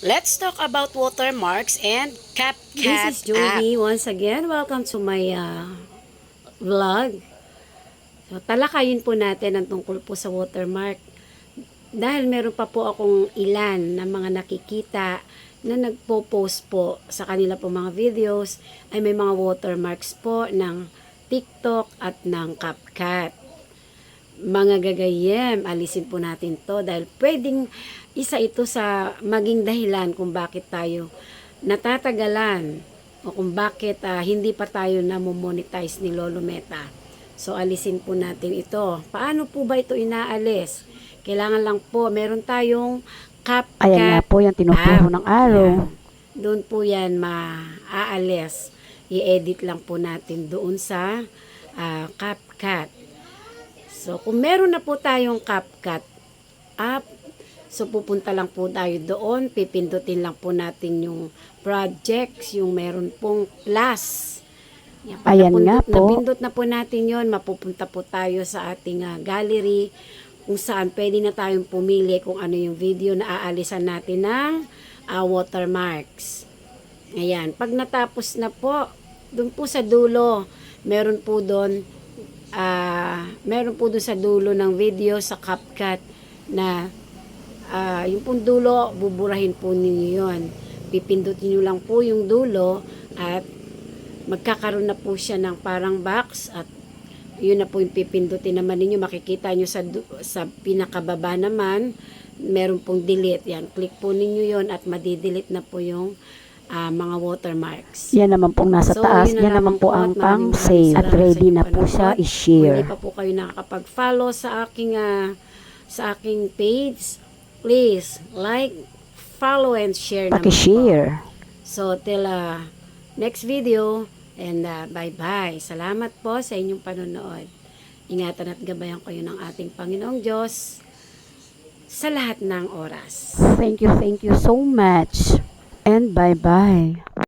Let's talk about watermarks and CapCut This is Joey once again. Welcome to my uh, vlog. So, talakayin po natin ang tungkol po sa watermark. Dahil meron pa po akong ilan na mga nakikita na nagpo-post po sa kanila po mga videos ay may mga watermarks po ng TikTok at ng CapCut. Mga gagayem, alisin po natin to dahil pwedeng isa ito sa maging dahilan kung bakit tayo natatagalan o kung bakit ah, hindi pa tayo namomonetize ni Lolo Meta. So alisin po natin ito. Paano po ba ito inaalis? Kailangan lang po, meron tayong CapCut Ayan nga po yung tinuturo app. ng araw. Yan. Doon po yan maaalis. I-edit lang po natin doon sa ah, CapCut. So, kung meron na po tayong CapCut app, so pupunta lang po tayo doon, pipindutin lang po natin yung projects, yung meron pong plus. Yan, Ayan nga po. Napindot na po natin yon mapupunta po tayo sa ating ah, gallery, kung saan pwede na tayong pumili kung ano yung video na aalisan natin ng ah, watermarks. Ayan, pag natapos na po, doon po sa dulo, meron po doon ah meron po doon sa dulo ng video sa CapCut na ah yung pong dulo, buburahin po ninyo yon. Pipindutin nyo lang po yung dulo at magkakaroon na po siya ng parang box at yun na po yung pipindutin naman ninyo. Makikita nyo sa, sa pinakababa naman, meron pong delete. Yan, click po ninyo yon at madidelete na po yung ah, mga watermarks. Yan naman pong nasa So, taas. na Yan naman po ang pang save. At ready na po siya. Kung i-share. hindi pa po kayo nakakapag-follow sa aking ah, sa aking page, please like, follow and share. Paki-share. So, till uh, next video and uh, bye-bye. Salamat po sa inyong panonood. Ingatan at gabayan kayo ng ating Panginoong Diyos sa lahat ng oras. Thank you, thank you so much. And bye-bye.